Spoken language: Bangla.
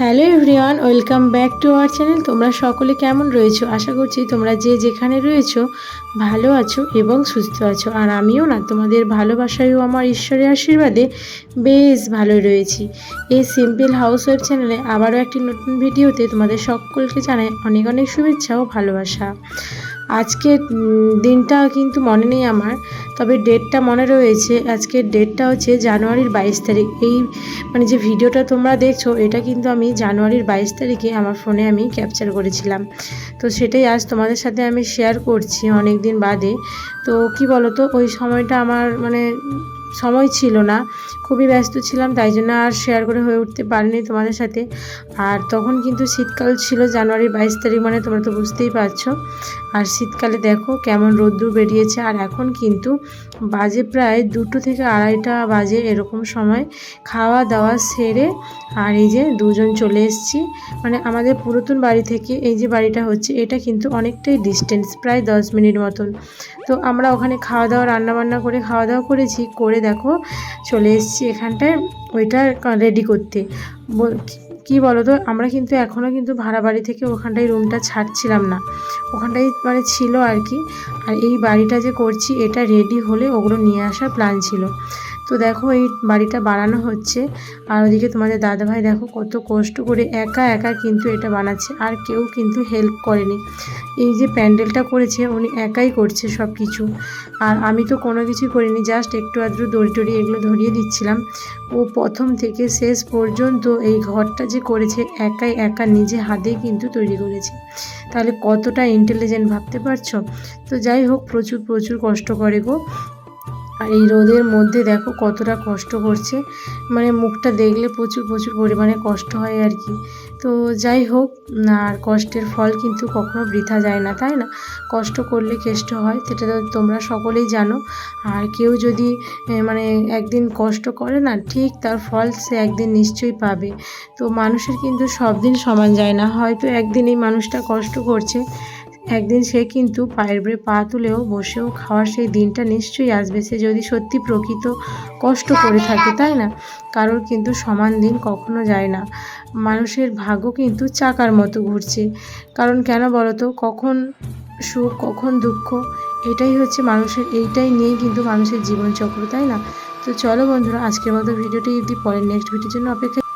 Hello everyone, welcome back to our channel. তোমরা সকলে কেমন রয়েছো? আশা করছি তোমরা যে যেখানে রয়েছো ভালো আছো এবং সুস্থ আছো। আর আমিও না, তোমাদের ভালোবাসায়ও আমার ঈশ্বরের আশীর্বাদে বেশ ভালো রয়েছি। এই সিম্পল হাউস ওয়েব চ্যানেলে আবারও একটি নতুন ভিডিওতে তোমাদের সকলকে জানাই অনেক অনেক শুভেচ্ছা ও ভালোবাসা। আজকে দিনটা কিন্তু মনে নেই আমার, তবে ডেটটা মনে রয়েছে। আজকের ডেটটা হচ্ছে জানুয়ারির বাইশ তারিখ। এই মানে যে ভিডিওটা তোমরা দেখছ, এটা কিন্তু আমি জানুয়ারির বাইশ তারিখে আমার ফোনে আমি ক্যাপচার করেছিলাম। তো সেটাই আজ তোমাদের সাথে আমি শেয়ার করছি অনেক দিন বাদে। তো কি বলো তো ওই সময়টা আমার মানে সময় ছিল না। খুবই ব্যস্ত ছিলাম, তাই জন্য আর শেয়ার করে হয়ে উঠতে পারিনি তোমাদের সাথে। আর তখন কিন্তু শীতকাল ছিল জানুয়ারি বাইশ তারিখ মানে তোমরা তো বুঝতেই পারছ। আর শীতকালে দেখো কেমন রোদ্দুর বেরিয়েছে। আর এখন কিন্তু বাজে প্রায় দুটো থেকে আড়াইটা বাজে এরকম সময়। খাওয়া দাওয়া সেরে আর এই যে দুজন চলে এসেছি। মানে আমাদের পুরাতন বাড়ি থেকে এই যে বাড়িটা হচ্ছে, এটা কিন্তু অনেকটাই ডিস্টেন্স প্রায় দশ মিনিট মতন। তো আমরা ওখানে খাওয়া দাওয়া রান্না বান্না করে খাওয়া দাওয়া করেছি, করে দেখো চলে এসেছি এখানটায়, ওইটা রেডি করতে। কি বলো তো আমরা কিন্তু এখনও কিন্তু ভাড়া বাড়ি থেকে ওখানটায় রুমটা ছাড়ছিলাম না। ওখানটাই মানে ছিল আর কি। আর এই বাড়িটা যে করছি, এটা রেডি হলে ওগুলো নিয়ে আসার প্ল্যান ছিল। তো দেখো এই বাড়িটা বানানো হচ্ছে। আর ওদিকে তোমাদের দাদাভাই দেখো কত কষ্ট করে একা একা কিন্তু এটা বানাচ্ছে, আর কেউ কিন্তু হেল্প করেনি। এই যে প্যান্ডেলটা করেছে, উনি একাই করছে সব কিছু আর আমি তো কোনো কিছুই করিনি জাস্ট একটু আধটু দড়ি টড়ি এগুলো ধরিয়ে দিচ্ছিলাম। ও প্রথম থেকে শেষ পর্যন্ত এই ঘরটা যে করেছে, একাই একা নিজে হাতেই কিন্তু তৈরি করেছে। তাহলে কতটা ইন্টেলিজেন্ট ভাবতে পারছ? তো যাই হোক, প্রচুর প্রচুর কষ্ট করে গো। আর এই রোদের মধ্যে দেখো কতটা কষ্ট করছে। মানে মুখটা দেখলে প্রচুর প্রচুর পরিমাণে কষ্ট হয় আর কি। তো যাই হোক, আর কষ্টের ফল কিন্তু কখনো বৃথা যায় না, তাই না? কষ্ট করলে কেষ্ট হয়, সেটা তোমরা সকলেই জানো। আর কেউ যদি মানে একদিন কষ্ট করে না, ঠিক তার ফল সে একদিন নিশ্চয়ই পাবে। তো মানুষের কিন্তু সব দিন সমান যায় না। হয়তো একদিন এই মানুষটা কষ্ট করছে একদিন সে কিন্তু পায়ের উপরে পা তুলেও বসেও খাওয়ার সেই দিনটা নিশ্চয়ই আসবে সে যদি সত্যি প্রকৃত কষ্ট করে থাকে, তাই না? কারোর কিন্তু সমান দিন কখনো যায় না। মানুষের ভাগ্য কিন্তু চাকার মতো ঘুরছে। কারণ কেন বলো তো কখন সুখ, কখন দুঃখ, এটাই হচ্ছে মানুষের, এইটাই নিয়েই কিন্তু মানুষের জীবনচক্র, তাই না? তো চলো বন্ধুরা, আজকের মতো ভিডিওটি যদি পরের নেক্সট ভিডিওর জন্য অপেক্ষা